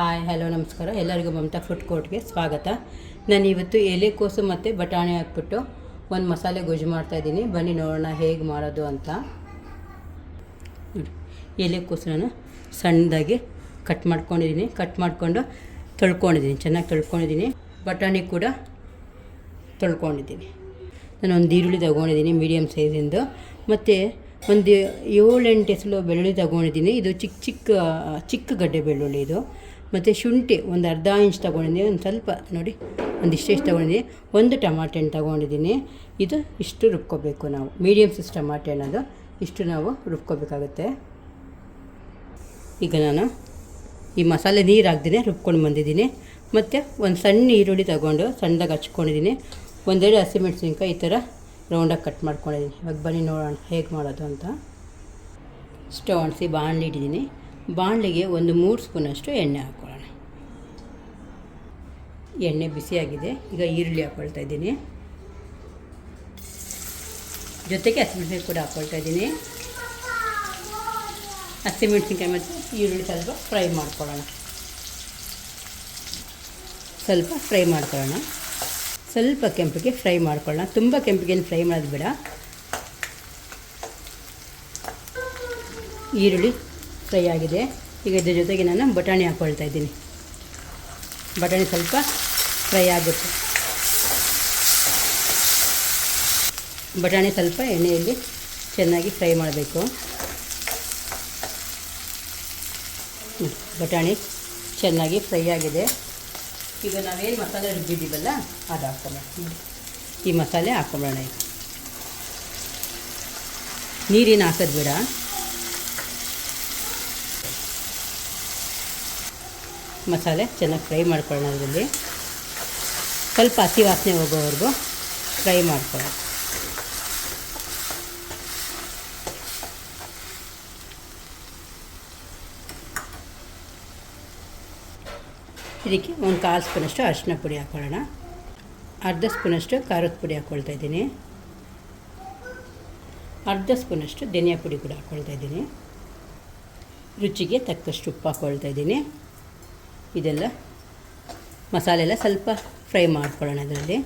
Hi, hello, ನಮಸ್ಕಾರ. ಎಲ್ಲರಿಗೂ Mamata food ಕೋರ್ಟ್ಗೆ ಸ್ವಾಗತ. ನಾನು ಇವತ್ತು ಎಲೆಕೋಸು ಮತ್ತು ಬಟಾಣಿ ಹಾಕ್ಬಿಟ್ಟು ಒಂದು ಮಸಾಲೆ ಗೊಜ್ಜು ಮಾಡ್ತಾಯಿದ್ದೀನಿ ಬನ್ನಿ, ನೋಡೋಣ ಹೇಗೆ ಮಾಡೋದು ಅಂತ. ಎಲೆಕೋಸು ನಾನು ಸಣ್ಣದಾಗಿ ಕಟ್ ಮಾಡ್ಕೊಂಡಿದ್ದೀನಿ. ಕಟ್ ಮಾಡಿಕೊಂಡು ತೊಳ್ಕೊಂಡಿದ್ದೀನಿ. ಚೆನ್ನಾಗಿ ತೊಳ್ಕೊಂಡಿದ್ದೀನಿ. ಬಟಾಣಿ ಕೂಡ ತೊಳ್ಕೊಂಡಿದ್ದೀನಿ. ನಾನು ಒಂದು ಈರುಳ್ಳಿ ತಗೊಂಡಿದ್ದೀನಿ ಮೀಡಿಯಮ್ ಸೈಜಿಂದು ಮತ್ತು ಒಂದು ಏಳೆಂಟು ಎಸಲು ಬೆಳ್ಳುಳ್ಳಿ ತಗೊಂಡಿದ್ದೀನಿ. ಇದು ಚಿಕ್ಕ ಚಿಕ್ಕ ಚಿಕ್ಕ ಗಡ್ಡೆ ಬೆಳ್ಳುಳ್ಳಿ ಇದು. ಮತ್ತು ಶುಂಠಿ ಒಂದು ಅರ್ಧ ಇಂಚ್ ತೊಗೊಂಡಿದ್ದೀನಿ, ಒಂದು ಸ್ವಲ್ಪ ನೋಡಿ ಒಂದು ಇಷ್ಟು ತೊಗೊಂಡಿದ್ದೀನಿ. ಒಂದು ಟಮಾಟೆ ಹಣ್ಣು ತೊಗೊಂಡಿದ್ದೀನಿ. ಇದು ಇಷ್ಟು ರುಬ್ಕೋಬೇಕು ನಾವು. ಮೀಡಿಯಮ್ ಸೈಜ್ ಟಮಾಟೆ ಹಣ್ಣದು ಇಷ್ಟು ನಾವು ರುಬ್ಕೋಬೇಕಾಗುತ್ತೆ. ಈಗ ನಾನು ಈ ಮಸಾಲೆ ನೀರು ಹಾಕ್ದೇ ರುಬ್ಕೊಂಡು ಬಂದಿದ್ದೀನಿ. ಮತ್ತು ಒಂದು ಸಣ್ಣ ಈರುಳ್ಳಿ ತಗೊಂಡು ಸಣ್ಣದಾಗಿ ಹಚ್ಕೊಂಡಿದ್ದೀನಿ. ಒಂದೆರಡು ಹಸಿಮೆಣಸಿನ್ಕಾಯಿ ಈ ಥರ ರೌಂಡಾಗಿ ಕಟ್ ಮಾಡ್ಕೊಂಡಿದ್ದೀನಿ. ಇವಾಗ ಬನ್ನಿ ನೋಡೋಣ ಹೇಗೆ ಮಾಡೋದು ಅಂತ. ಸ್ಟವ್ ಅಣಿಸಿ ಬಾಣಲಿ ಇಟ್ಟಿದ್ದೀನಿ. ಬಾಣಲಿಗೆ ಒಂದು ಮೂರು ಸ್ಪೂನಷ್ಟು ಎಣ್ಣೆ ಹಾಕ್ಕೊಳ್ಳೋಣ ಎಣ್ಣೆ ಬಿಸಿಯಾಗಿದೆ. ಈಗ ಈರುಳ್ಳಿ ಹಾಕ್ಕೊಳ್ತಾ ಇದ್ದೀನಿ. ಜೊತೆಗೆ ಹಸಿಮೆಣಸಿನ್ಕಾಯಿ ಕೂಡ ಹಾಕ್ಕೊಳ್ತಾ ಇದ್ದೀನಿ. ಹಸಿಮೆಣಸಿನ್ಕಾಯಿ ಮತ್ತು ಈರುಳ್ಳಿ ಸ್ವಲ್ಪ ಫ್ರೈ ಮಾಡ್ಕೊಳ್ಳೋಣ. ಸ್ವಲ್ಪ ಫ್ರೈ ಮಾಡ್ಕೊಳ್ಳೋಣ. ಸ್ವಲ್ಪ ಕೆಂಪಿಗೆ ಫ್ರೈ ಮಾಡ್ಕೊಳ್ಳೋಣ. ತುಂಬ ಕೆಂಪಿಗೆ ಏನು ಫ್ರೈ ಮಾಡೋದು ಬೇಡ. ಈರುಳ್ಳಿ ಫ್ರೈ ಆಗಿದೆ. ಈಗ ಇದ್ರ ಜೊತೆಗೆ ನಾನು ಬಟಾಣಿ ಹಾಕ್ಕೊಳ್ತಾ ಇದ್ದೀನಿ. ಬಟಾಣಿ ಸ್ವಲ್ಪ ಫ್ರೈ ಆಗುತ್ತೆ. ಬಟಾಣಿ ಸ್ವಲ್ಪ ಎಣ್ಣೆಯಲ್ಲಿ ಚೆನ್ನಾಗಿ ಫ್ರೈ ಮಾಡಬೇಕು. ಬಟಾಣಿ ಚೆನ್ನಾಗಿ ಫ್ರೈ ಆಗಿದೆ. ಈಗ ನಾವೇನು ಮಸಾಲೆ ರುಬ್ಬಿದ್ದೀವಲ್ಲ, ಅದು ಹಾಕ್ಕೊಂಬೋಣ ನೋಡಿ ಈ ಮಸಾಲೆ ಹಾಕ್ಕೊಂಬೋಣ ಈಗ. ನೀರಿನ ಹಾಕೋದು ಬೇಡ. ಮಸಾಲೆ ಚೆನ್ನಾಗಿ ಫ್ರೈ ಮಾಡ್ಕೊಳ್ಳೋಣ ಅದರಲ್ಲಿ. ಸ್ವಲ್ಪ ಹಸಿ ವಾಸನೆ ಹೋಗೋವರೆಗೂ ಫ್ರೈ ಮಾಡ್ಕೊಳ್ಳೋದು ಇದಕ್ಕೆ ಒಂದು ಕಾಲು ಸ್ಪೂನಷ್ಟು ಅರಿಶಿನ ಪುಡಿ ಹಾಕ್ಕೊಳ್ಳೋಣ ಅರ್ಧ ಸ್ಪೂನಷ್ಟು ಖಾರದ ಪುಡಿ ಹಾಕ್ಕೊಳ್ತಾ ಇದ್ದೀನಿ. ಅರ್ಧ ಸ್ಪೂನಷ್ಟು ಧನಿಯಾ ಪುಡಿ ಕೂಡ ಹಾಕ್ಕೊಳ್ತಾ ಇದ್ದೀನಿ. ರುಚಿಗೆ ತಕ್ಕಷ್ಟು ಉಪ್ಪು ಹಾಕ್ಕೊಳ್ತಾ ಇದ್ದೀನಿ. ಇದೆಲ್ಲ ಮಸಾಲೆ ಎಲ್ಲ ಸ್ವಲ್ಪ ಫ್ರೈ ಮಾಡ್ಕೊಳ್ಳೋಣ ಅದರಲ್ಲಿ.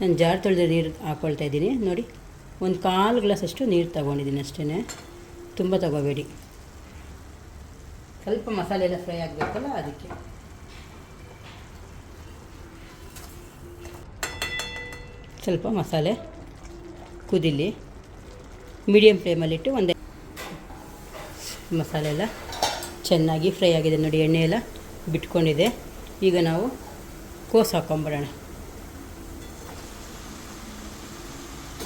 ನಾನು ಜಾರ್ ತೊಳೆದ ನೀರು ಹಾಕ್ಕೊಳ್ತಾ ಇದ್ದೀನಿ. ನೋಡಿ, ಒಂದು ಕಾಲು ಗ್ಲಾಸಷ್ಟು ನೀರು ತಗೊಂಡಿದ್ದೀನಿ ಅಷ್ಟೇ ತುಂಬ ತಗೋಬೇಡಿ. ಸ್ವಲ್ಪ ಮಸಾಲೆ ಎಲ್ಲ ಫ್ರೈ ಆಗಬೇಕಲ್ಲ ಅದಕ್ಕೆ. ಸ್ವಲ್ಪ ಮಸಾಲೆ ಕುದಿಲಿ. ಮೀಡಿಯಮ್ ಫ್ಲೇಮಲ್ಲಿಟ್ಟು ಒಂದೇ ಮಸಾಲೆ ಎಲ್ಲ ಚೆನ್ನಾಗಿ ಫ್ರೈ ಆಗಿದೆ ನೋಡಿ, ಎಣ್ಣೆ ಎಲ್ಲ ಬಿಟ್ಕೊಂಡಿದೆ. ಈಗ ನಾವು ಕೋಸು ಹಾಕ್ಕೊಂಬಿಡೋಣ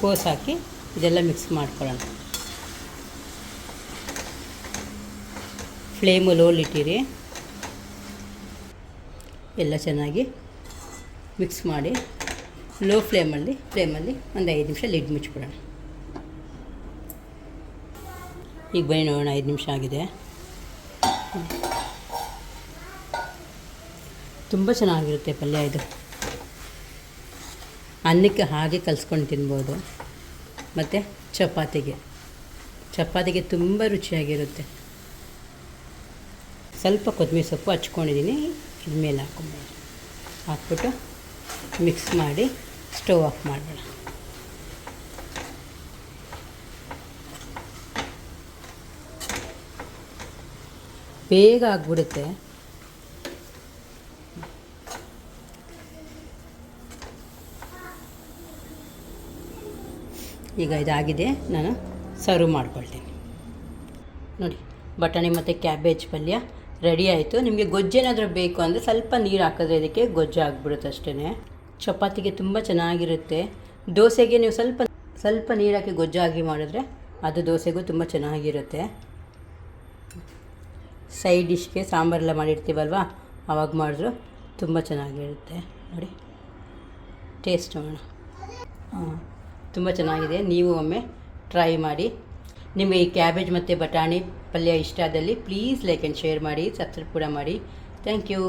ಕೋಸು ಹಾಕಿ ಇದೆಲ್ಲ ಮಿಕ್ಸ್ ಮಾಡ್ಕೊಳ್ಳೋಣ. ಫ್ಲೇಮು ಲೋಲಿಟ್ಟಿರಿ ಎಲ್ಲ ಚೆನ್ನಾಗಿ ಮಿಕ್ಸ್ ಮಾಡಿ ಲೋ ಫ್ಲೇಮಲ್ಲಿ ಫ್ಲೇಮಲ್ಲಿ ಒಂದು ಐದು ನಿಮಿಷ ಲಿಡ್ ಮುಚ್ಚಿಬಿಡೋಣ. ಈಗ ಬನ್ನಿ ನೋಡೋಣ, ಐದು ನಿಮಿಷ ಆಗಿದೆ. ತುಂಬ ಚೆನ್ನಾಗಿರುತ್ತೆ ಪಲ್ಯ ಇದು. ಅನ್ನಕ್ಕೆ ಹಾಗೆ ಕಲಿಸ್ಕೊಂಡು ತಿನ್ಬೋದು. ಮತ್ತು ಚಪಾತಿಗೆ. ಚಪಾತಿಗೆ ತುಂಬ ರುಚಿಯಾಗಿರುತ್ತೆ. ಸ್ವಲ್ಪ ಕೊತ್ತಂಬರಿ ಸೊಪ್ಪು ಹಚ್ಕೊಂಡಿದ್ದೀನಿ. ಇದ್ಮೇಲೆ ಮೇಲೆ ಹಾಕ್ಬಿಟ್ಟು ಮಿಕ್ಸ್ ಮಾಡಿ ಸ್ಟವ್ ಆಫ್ ಮಾಡಬೇಡ ಬೇಗ ಆಗಿಬಿಡುತ್ತೆ. ಈಗ ಇದಾಗಿದೆ. ನಾನು ಸರ್ವ್ ಮಾಡ್ಕೊಳ್ತೀನಿ. ನೋಡಿ, ಬಟಾಣಿ ಮತ್ತು ಕ್ಯಾಬೇಜ್ ಪಲ್ಯ ರೆಡಿ ಆಯಿತು. ನಿಮಗೆ ಗೊಜ್ಜೇನಾದರೂ ಬೇಕು ಅಂದರೆ ಸ್ವಲ್ಪ ನೀರು ಹಾಕಿದ್ರೆ ಇದಕ್ಕೆ ಗೊಜ್ಜು ಆಗಿಬಿಡುತ್ತೆ ಅಷ್ಟೇ ಚಪಾತಿಗೆ ತುಂಬ ಚೆನ್ನಾಗಿರುತ್ತೆ. ದೋಸೆಗೆ ನೀವು ಸ್ವಲ್ಪ ಸ್ವಲ್ಪ ನೀರು ಗೊಜ್ಜಾಗಿ ಮಾಡಿದ್ರೆ ಅದು ದೋಸೆಗೂ ತುಂಬ ಚೆನ್ನಾಗಿರುತ್ತೆ. ಸೈಡ್ ಡಿಶ್ಗೆ ಸಾಂಬಾರೆಲ್ಲ ಮಾಡಿರ್ತೀವಲ್ವ? ಆವಾಗ ಮಾಡಿದ್ರು. ತುಂಬ ಚೆನ್ನಾಗಿರುತ್ತೆ. ನೋಡಿ. ಟೇಸ್ಟ್ ನೋಡೋಣ. ಹಾಂ, ತುಂಬ ಚೆನ್ನಾಗಿದೆ. ನೀವು ಒಮ್ಮೆ ಟ್ರೈ ಮಾಡಿ. ನಿಮಗೆ ಈ ಕ್ಯಾಬೇಜ್ ಮತ್ತು ಬಟಾಣಿ ಪಲ್ಯ ಇಷ್ಟ ಆದಲ್ಲಿ ಪ್ಲೀಸ್ ಲೈಕ್ ಆ್ಯಂಡ್ ಶೇರ್ ಮಾಡಿ, ಸಬ್ಸ್ಕ್ರೈಬ್ ಕೂಡ ಮಾಡಿ. Thank you.